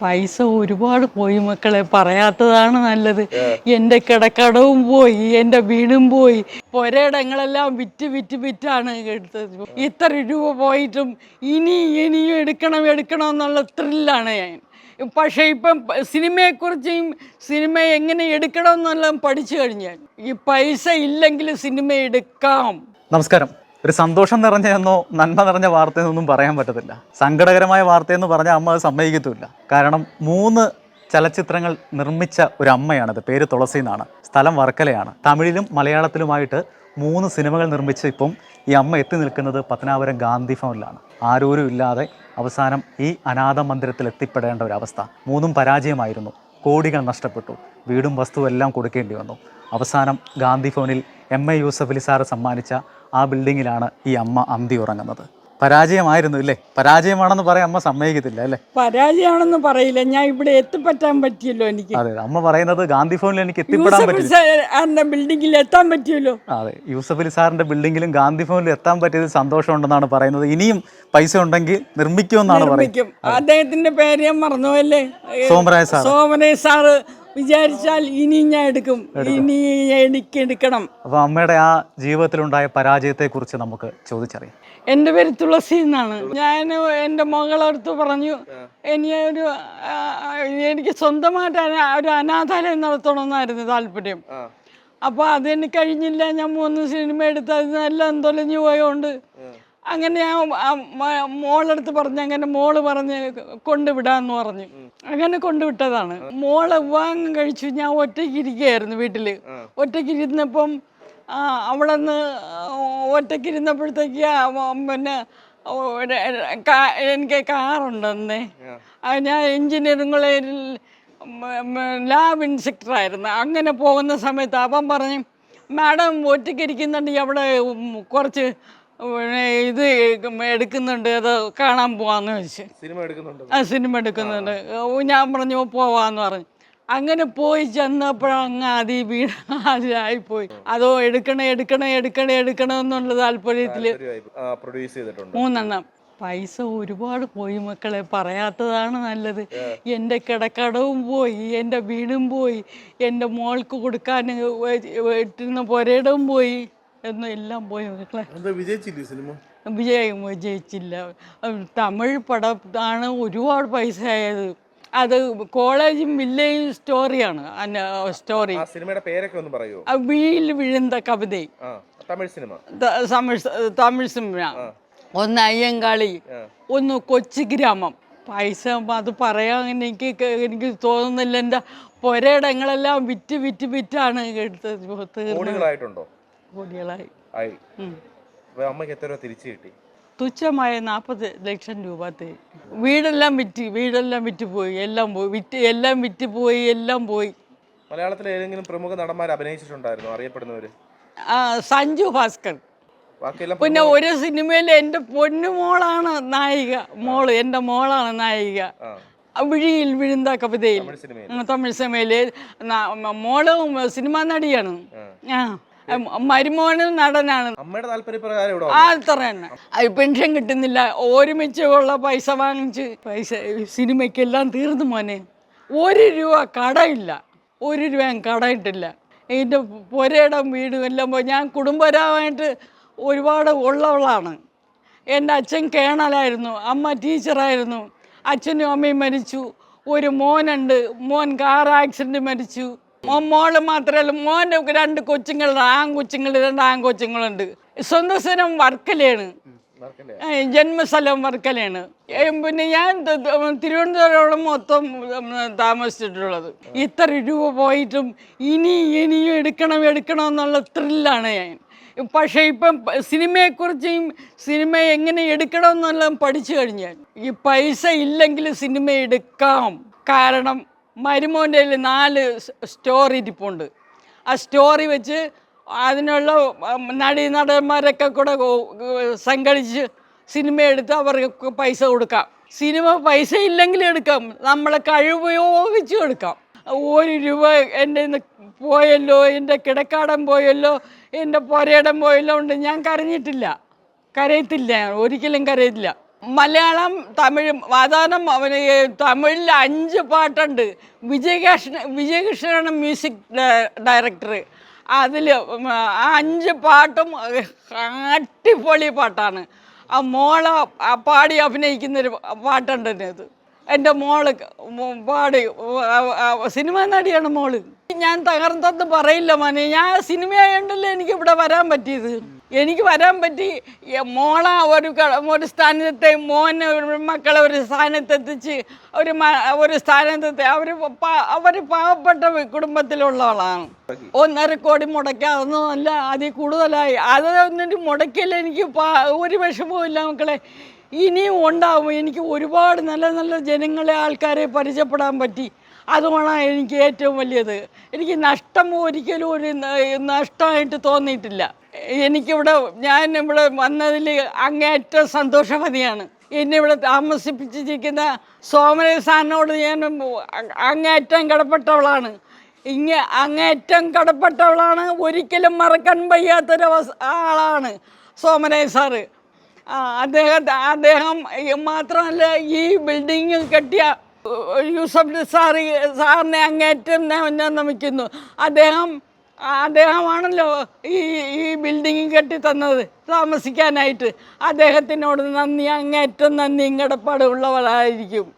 പൈസ ഒരുപാട് പോയി മക്കളെ പറയാത്തതാണ് നല്ലത്. എന്റെ കിടക്കടവും പോയി എന്റെ വീടും പോയി. പൊരയിടങ്ങളെല്ലാം വിറ്റ് വിറ്റ് വിറ്റാണ് എടുത്തത്. ഇത്ര രൂപ പോയിട്ടും ഇനി ഇനിയും എടുക്കണം എടുക്കണം എന്നുള്ള ത്രില്ലാണ് ഞാൻ. പക്ഷേ ഇപ്പം സിനിമയെക്കുറിച്ചും സിനിമ എങ്ങനെ എടുക്കണം എന്നെല്ലാം പഠിച്ചു കഴിഞ്ഞാൽ ഈ പൈസ ഇല്ലെങ്കിൽ സിനിമ എടുക്കാം. നമസ്കാരം. ഒരു സന്തോഷം നിറഞ്ഞെന്നോ നന്മ നിറഞ്ഞ വാർത്തയെന്നൊന്നും പറയാൻ പറ്റത്തില്ല. സങ്കടകരമായ വാർത്തയെന്ന് പറഞ്ഞാൽ അമ്മ അത് സമ്മതിക്കത്തുമില്ല. കാരണം മൂന്ന് ചലച്ചിത്രങ്ങൾ നിർമ്മിച്ച ഒരു അമ്മയാണത്. പേര് തുളസി എന്നാണ്. സ്ഥലം വർക്കലയാണ്. തമിഴിലും മലയാളത്തിലുമായിട്ട് മൂന്ന് സിനിമകൾ നിർമ്മിച്ച് ഇപ്പം ഈ അമ്മ എത്തി നിൽക്കുന്നത് പത്തനാപുരം ഗാന്ധി ഭവനിലാണ്. ആരോരും ഇല്ലാതെ അവസാനം ഈ അനാഥ മന്ദിരത്തിൽ എത്തിപ്പെടേണ്ട ഒരവസ്ഥ മൂന്നും പരാജയമായിരുന്നു. കോടികൾ നഷ്ടപ്പെട്ടു. വീടും വസ്തുവും എല്ലാം കൊടുക്കേണ്ടി വന്നു. അവസാനം ഗാന്ധി ഭവനിൽ M A Yusuf Ali sir സമ്മാനിച്ച ആ ബിൽഡിങ്ങിലാണ് ഈ അമ്മ അന്തി ഉറങ്ങുന്നത്. പരാജയമായിരുന്നു ഇല്ലേ? പരാജയമാണെന്ന് പറയാൻ അമ്മ സമ്മതിക്കത്തില്ല അല്ലേ? പരാജയമാണെന്ന് പറയില്ല. ഞാൻ ഇവിടെ എത്തിപ്പറ്റാൻ പറ്റിയല്ലോ എനിക്ക്. അതെ അമ്മ പറയുന്നത് ഗാന്ധി ഭവനിൽ എനിക്ക് എത്തിപ്പെടാൻ പറ്റില്ല. ബിൽഡിങ്ങിൽ എത്താൻ പറ്റിയല്ലോ. അതെ യൂസഫ് അലി സാറിന്റെ ബിൽഡിങ്ങിലും ഗാന്ധി ഭവനിൽ എത്താൻ പറ്റിയത് സന്തോഷമുണ്ടെന്നാണ് പറയുന്നത്. ഇനിയും പൈസ ഉണ്ടെങ്കിൽ നിർമ്മിക്കുമെന്നാണ് പറയുന്നത്. അദ്ദേഹത്തിന്റെ പേര് ഞാൻ മറന്നുപോയല്ലേ? അല്ലേ സോമരായ സാർ സോമരായ സാറ് വിചാരിച്ചാൽ ഇനി ഞാൻ എടുക്കും. ഇനി എനിക്ക് എടുക്കണം. അപ്പൊ അമ്മയുടെ ആ ജീവിതത്തിലുണ്ടായ പരാജയത്തെ കുറിച്ച് നമുക്ക് ചോദിച്ചറിയാം. എന്റെ പേര് തുളസി എന്നാണ്. ഞാൻ എന്റെ മകളടുത്ത് പറഞ്ഞു ഇനി ഒരു എനിക്ക് സ്വന്തമായിട്ട് ഒരു അനാഥാലയം നടത്തണമെന്നായിരുന്നു താല്പര്യം. അപ്പോൾ അതിന് കഴിഞ്ഞില്ല. ഞാൻ മൂന്ന് സിനിമ എടുത്ത് അത് അതിനെല്ലാം തൊലഞ്ഞു പോയോണ്ട് അങ്ങനെ ഞാൻ ആ മോളെടുത്ത് പറഞ്ഞു അങ്ങനെ മോൾ പറഞ്ഞ് കൊണ്ടുവിടാന്ന് പറഞ്ഞു. അങ്ങനെ കൊണ്ടുവിട്ടതാണ്. മോളെ വിവാഹം കഴിച്ചു. ഞാൻ ഒറ്റയ്ക്ക് ഇരിക്കുകയായിരുന്നു വീട്ടിൽ ഒറ്റയ്ക്ക് ഇരുന്നപ്പം അവിടെ നിന്ന് ഒറ്റയ്ക്ക് ഇരുന്നപ്പോഴത്തേക്ക് പിന്നെ എനിക്ക് കാറുണ്ടെന്നേ. ഞാൻ എഞ്ചിനീയറിംഗ് കോളേജിൽ ലാബ് ഇൻസ്പെക്ടറായിരുന്നു അങ്ങനെ പോകുന്ന സമയത്ത് അവൻ പറഞ്ഞു മാഡം ഒറ്റയ്ക്ക് ഇരിക്കുന്നുണ്ടെങ്കിൽ അവിടെ കുറച്ച് ഇത് എടുക്കുന്നുണ്ട് അത് കാണാൻ പോവാന്ന് വെച്ച്. സിനിമ എടുക്കുന്നുണ്ട്. ആ സിനിമ എടുക്കുന്നുണ്ട്. ഞാൻ പറഞ്ഞു പോവാന്ന് പറഞ്ഞു. അങ്ങനെ പോയി ചെന്നപ്പോഴങ്ങ് അതി വീട് അതിലായിപ്പോയി അതോ എടുക്കണേ എടുക്കണേ എടുക്കണേ എടുക്കണം എന്നുള്ള താല്പര്യത്തിൽ പ്രൊഡ്യൂസ് ചെയ്തിട്ടുണ്ട്. മൂന്നെണ്ണം. പൈസ ഒരുപാട് പോയി മക്കളെ പറയാത്തതാണ് നല്ലത്. എന്റെ കിടക്കടവും പോയി എന്റെ വീടും പോയി എന്റെ മോൾക്ക് കൊടുക്കാൻ ഇട്ടിരുന്ന പുരയിടവും പോയി. എന്നും എല്ലാം പോയി മക്കളെ. വിജയിച്ചില്ലേ സിനിമ? വിജയം വിജയിച്ചില്ല. തമിഴ് പടത്താണ് ഒരുപാട് പൈസ ആയത്. അത് കോളേജും വില്ലേജും സ്റ്റോറിയാണ്. സ്റ്റോറി. സിനിമയുടെ പേരൊക്കെ ഒന്ന് പറയൂ? വീൽ വിഴുന്ന കവിത. തമിഴ് സിനിമ. തമിഴ് സിനിമ. ഒന്ന് അയ്യങ്കാളി ഒന്ന് കൊച്ചു ഗ്രാമം. പൈസ അത് പറയാൻ എനിക്ക് എനിക്ക് തോന്നുന്നില്ല. എന്റെ പുരയിടങ്ങളെല്ലാം വിറ്റ് വിറ്റ് വിറ്റാണ് എടുത്തത്. കോടികളായിട്ടുണ്ടോ? കോടികളായി. ആയി. അമ്മയ്ക്ക് എത്ര രൂപ തിരിച്ചു കിട്ടി? തുച്ഛമായ നാൽപ്പത് ലക്ഷം രൂപ തരും വീടെല്ലാം വിറ്റ് വീടെല്ലാം വിറ്റ് പോയി എല്ലാം പോയി വിറ്റ് എല്ലാം വിറ്റ് പോയി എല്ലാം പോയി. മലയാളത്തിലെ ഏതെങ്കിലും പ്രമുഖ നടന്മാർ അഭിനയിച്ചിട്ടുണ്ടായിരുന്നു? അറിയപ്പെടുന്നവര്? ആ, സഞ്ജു ഭാസ്കർ. ബാക്കിയെല്ലാം പിന്നെ ഒരു സിനിമയിൽ എന്റെ പൊന്നുമോളാണ് നായിക. മോൾ എന്റെ മോളാണ് നായിക. ആ. ആ വിഴിയിൽ വിഴുന്ന കവിതയിൽ. തമിഴ് സിനിമയിൽ ഉം, തമിഴ് സിനിമയിൽ. ന- മ- മോൾ സിനിമാ നടിയാണ്. ആ. മരുമോനും നടനാണ്. അമ്മയുടെ താല്പര്യപ്രകാരം അത്ര തന്നെ. പെൻഷൻ കിട്ടുന്നില്ല. ഒരുമിച്ച് ഉള്ള പൈസ വാങ്ങിച്ച് പൈസ സിനിമയ്ക്കെല്ലാം തീർന്നു മോനെ. ഒരു രൂപ കടയില്ല. ഒരു രൂപയും കടയിട്ടില്ല. എന്റെ പുരയുടെ വീടും എല്ലാം പോയി. ഞാൻ കുടുംബപരമായിട്ട് ഒരുപാട് ഉള്ളവളാണ്. എന്റെ അച്ഛൻ കേണലായിരുന്നു. അമ്മ ടീച്ചറായിരുന്നു. അച്ഛനും അമ്മയും മരിച്ചു. ഒരു മോനുണ്ട്. മോൻ കാർ ആക്സിഡന്റ് മരിച്ചു. മോൾ മാത്രമല്ല മോന്റെ രണ്ട് കൊച്ചുങ്ങളുണ്ട് ആൺകൊച്ചുങ്ങൾ രണ്ട് ആൺകൊച്ചുങ്ങളുണ്ട്. സ്വന്തം സ്ഥലം വർക്കലയാണ്. ജന്മസ്ഥലം വർക്കലയാണ്. പിന്നെ ഞാൻ തിരുവനന്തപുരം മൊത്തം താമസിച്ചിട്ടുള്ളത്. ഇത്ര രൂപ പോയിട്ടും ഇനി ഇനിയും എടുക്കണം എടുക്കണം എന്നുള്ള ത്രില്ലാണ് ഞാൻ. പക്ഷേ ഇപ്പം സിനിമയെക്കുറിച്ചും സിനിമ എങ്ങനെ എടുക്കണം എന്നെല്ലാം പഠിച്ചു കഴിഞ്ഞാൽ ഈ പൈസ ഇല്ലെങ്കിൽ സിനിമ എടുക്കാം. കാരണം മരുമോന്റെ നാല് സ്റ്റോറി ഇരിപ്പുണ്ട്. ആ സ്റ്റോറി വെച്ച് അതിനുള്ള നടി നടീ നടന്മാരൊക്കെ കൂടെ സംഘടിച്ച് സിനിമ എടുത്ത് അവർക്ക് പൈസ കൊടുക്കാം. സിനിമ പൈസ ഇല്ലെങ്കിൽ എടുക്കാം. നമ്മളെ കഴിവുപയോഗിച്ചും എടുക്കാം. ഒരു രൂപ എന്റെ പോയല്ലോ എന്റെ കിടക്കാടൻ പോയല്ലോ എന്റെ പുരയിടം പോയല്ലോ ഉണ്ട്. ഞാൻ കരഞ്ഞിട്ടില്ല. കരയത്തില്ല. ഒരിക്കലും കരയത്തില്ല. മലയാളം തമിഴും സാധാരണ അവന് തമിഴിൽ അഞ്ച് പാട്ടുണ്ട്. വിജയകൃഷ്ണ വിജയകൃഷ്ണനാണ് മ്യൂസിക് ഡയറക്ടർ അതിൽ ആ അഞ്ച് പാട്ടും അടിപൊളി പാട്ടാണ്. ആ മോളെ പാടി അഭിനയിക്കുന്നൊരു പാട്ടുണ്ട് അത്. എന്റെ മോൾ പാടി സിനിമ നടിയാണ് മോൾ. ഞാൻ തകർന്നെന്ന് പറയില്ല മോനെ. ഞാൻ സിനിമയായോണ്ടല്ലേ എനിക്ക് ഇവിടെ വരാൻ പറ്റിയത്? എനിക്ക് വരാൻ പറ്റി. മോള ഒരു ഒരു സ്ഥാനത്തെ മോനെ മക്കളെ ഒരു സ്ഥാനത്തെത്തിച്ച് ഒരു ഒരു സ്ഥാനത്തെത്തി. അവർ അവർ പാവപ്പെട്ട കുടുംബത്തിലുള്ളവളാണ് ഒന്നര കോടി മുടക്കാതൊന്നുമല്ല അതിൽ കൂടുതലായി. അത് ഒന്നിട്ട് മുടക്കില്ല എനിക്ക് ഒരു വിഷമവും ഇല്ല മക്കളെ. ഇനിയും ഉണ്ടാവും. എനിക്ക് ഒരുപാട് നല്ല നല്ല ജനങ്ങളെ ആൾക്കാരെ പരിചയപ്പെടാൻ പറ്റി. അതുമാണ് എനിക്ക് ഏറ്റവും വലിയത്. എനിക്ക് നഷ്ടം ഒരിക്കലും ഒരു നഷ്ടമായിട്ട് തോന്നിയിട്ടില്ല. എനിക്കിവിടെ ഞാൻ ഇവിടെ വന്നതിൽ അങ്ങേറ്റം സന്തോഷവതിയാണ്. എന്നെ ഇവിടെ താമസിപ്പിച്ചിരിക്കുന്ന സോമന സാറിനോട് ഞാൻ അങ്ങേറ്റം കടപ്പെട്ടവളാണ്. ഇങ്ങ അങ്ങേറ്റം കടപ്പെട്ടവളാണ്. ഒരിക്കലും മറക്കാൻ വയ്യാത്തൊരു ആളാണ് സോമനയ സാറ്. അദ്ദേഹം അദ്ദേഹം മാത്രമല്ല ഈ ബിൽഡിങ് കെട്ടിയ യൂസഫ് സാറി സാറിനെ അങ്ങേറ്റം ഞാൻ നമിക്കുന്നു അദ്ദേഹം അദ്ദേഹമാണല്ലോ ഈ ഈ ബിൽഡിങ് കെട്ടി തന്നത് താമസിക്കാനായിട്ട്. അദ്ദേഹത്തിനോട് നന്ദി അങ്ങേറ്റം നന്ദിയും കടപ്പാടുള്ളവരായിരിക്കും